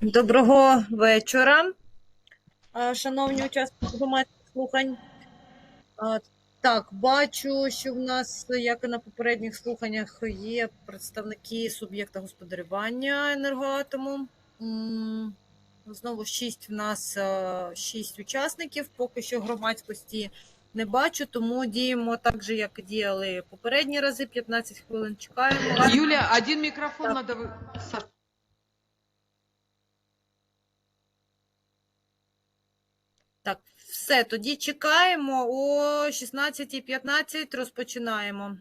Доброго вечора, шановні учасники громадських слухань. Так, бачу, що в нас, як і на попередніх слуханнях, є представники суб'єкта господарювання енергоатому. Знову шість в нас шість учасників. Поки що громадськості не бачу, тому діємо так же, як діяли попередні рази. 15 хвилин чекаємо. Юля, один микрофон Так. Так, все, тоді чекаємо. О 16.15 розпочинаємо.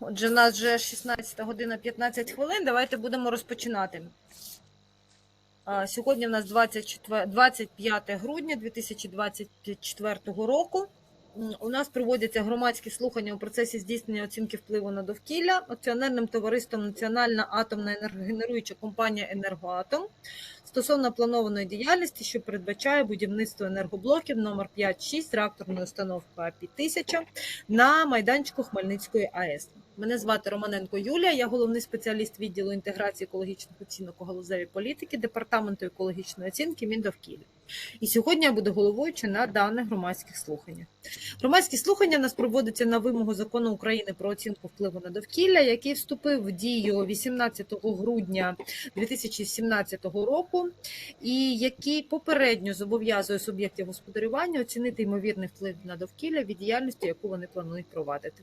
Отже, у нас вже 16 година 15 хвилин. Давайте будемо розпочинати. Сьогодні у нас 24, 25 грудня 2024 року. У нас проводяться громадські слухання у процесі здійснення оцінки впливу на довкілля акціонерним товариством Національна атомна енергогенеруюча компанія Енергоатом стосовно планованої діяльності, що передбачає будівництво енергоблоків номер 5-6 реакторної установки А 5000 на майданчику Хмельницької АЕС. Мене звати Романенко Юлія, я головний спеціаліст відділу інтеграції екологічних оцінок у галузевій політики Департаменту екологічної оцінки Міндовкілля. І сьогодні я буду головуюча на даних громадських слуханнях. Громадські слухання нас проводяться на вимогу закону України про оцінку впливу на довкілля, який вступив в дію 18 грудня 2017 року, і який попередньо зобов'язує суб'єктів господарювання оцінити ймовірний вплив на довкілля від діяльності, яку вони планують провадити.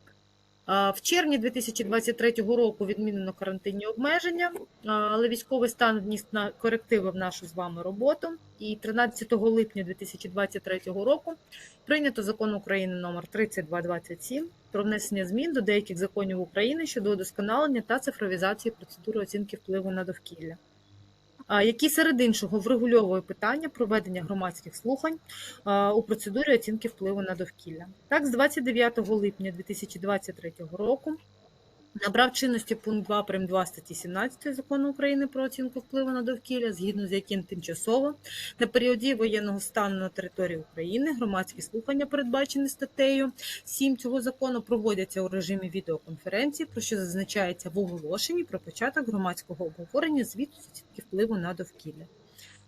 В червні 2023 року відмінено карантинні обмеження, але військовий стан вніс на корективи в нашу з вами роботу. І 13 липня 2023 року прийнято закон України номер 3227 про внесення змін до деяких законів України щодо удосконалення та цифровізації процедури оцінки впливу на довкілля, який серед іншого врегульовує питання проведення громадських слухань у процедурі оцінки впливу на довкілля. Так, з 29 липня 2023 року набрав чинності пункт 2 прим. 2 статті 17 закону України про оцінку впливу на довкілля, згідно з яким тимчасово на періоді воєнного стану на території України громадські слухання, передбачені статтею 7 цього закону, проводяться у режимі відеоконференції, про що зазначається в оголошенні про початок громадського обговорення звіту з оцінки впливу на довкілля.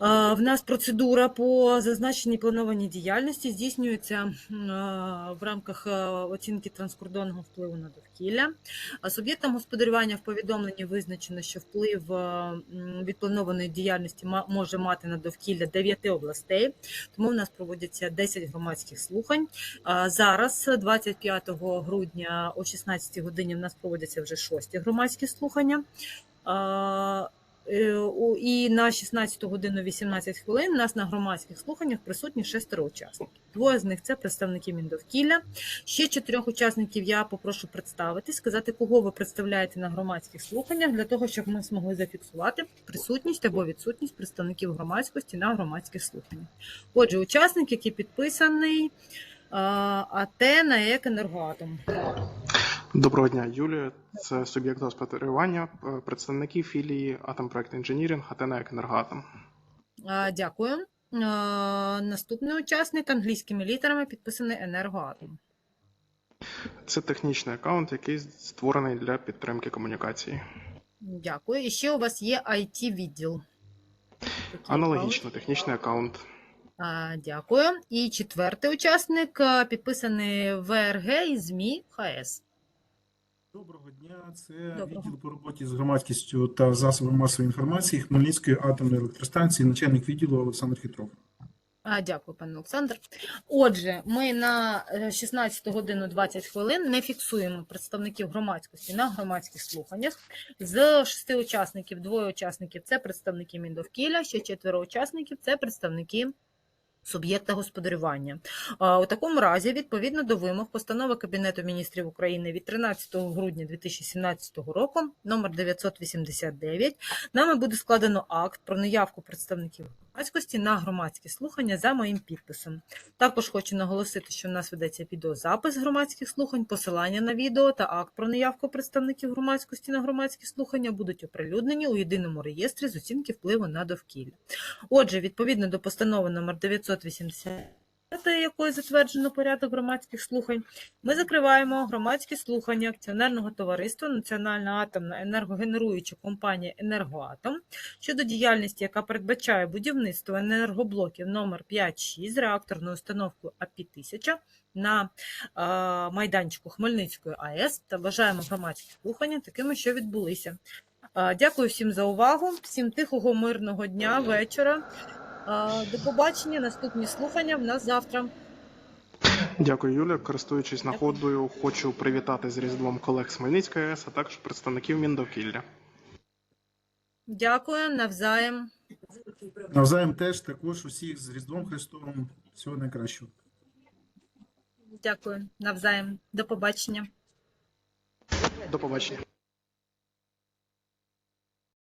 в нас процедура по зазначеній планованій діяльності здійснюється в рамках е, оцінки транскордонного впливу на довкілля. Суб'єктам господарювання в повідомленні визначено, що вплив е, від планованої діяльності може мати на довкілля 9 областей. Тому в нас проводяться 10 громадських слухань. Зараз, 25 грудня о 16 годині, в нас проводяться вже шості громадські слухання. Е, І на 16 годину 18 хвилин нас на громадських слуханнях присутні шестеро учасників. Двоє з них це представники Міндовкілля. Ще чотирьох учасників я попрошу представити, сказати, кого ви представляєте на громадських слуханнях, для того, щоб ми змогли зафіксувати присутність або відсутність представників громадськості на громадських слуханнях. Отже, учасник, який підписаний АТ на ЕК «Енергоатом». Доброго дня, Юлія. Це суб'єкт господарювання, е, представники філії Атомпроект Інженірінг, АТНЕК Енергоатом. Дякую. Наступний учасник англійськими літерами підписаний енергоатом. Це технічний аккаунт, який створений для підтримки комунікації. Дякую. І ще у вас є it відділ. Аналогічно, технічний аккаунт. А, Дякую. І четвертий учасник підписаний ВРГ і ЗМІ ХС. Доброго дня, це Доброго. відділ по роботі з громадськістю та засобами масової інформації Хмельницької атомної електростанції, начальник відділу Олександр Хитров. А, Дякую, пане Олександр. Отже, ми на е, 16 годину 20 хвилин не фіксуємо представників громадськості на громадських слуханнях. З шести учасників, двоє учасників це представники Міндовкілля, ще четверо учасників це представники суб'єкта господарювання. У такому разі, відповідно до вимог постанови Кабінету міністрів України від 13 грудня 2017 року, номер 989, нами буде складено акт про наявку представників громадськості на громадські слухання за моїм підписом. Також хочу наголосити, що в нас ведеться відеозапис громадських слухань, посилання на відео та акт про наявку представників громадськості на громадські слухання будуть оприлюднені у єдиному реєстрі з оцінки впливу на довкілля. Отже, відповідно до постанови номер 980, якою затверджено порядок громадських слухань, ми закриваємо громадські слухання акціонерного товариства Національна атомна енергогенеруюча компанія Енергоатом щодо діяльності, яка передбачає будівництво енергоблоків номер 5-6 з реакторною установкою АПІ-1000 на е, майданчику Хмельницької АЕС та вважаємо громадські слухання такими, що відбулися. Дякую всім за увагу, всім тихого, мирного дня, вечора. До побачення. Наступні слухання в нас завтра. Дякую, Юлія. Користуючись нагодою, хочу привітати з Різдвом колег з Хмельницької АЕС, а також представників Міндовкілля. Дякую, навзаєм. Навзаєм теж також усіх з Різдвом Христовим. Всього найкращого. Дякую, навзаєм. До побачення. До побачення.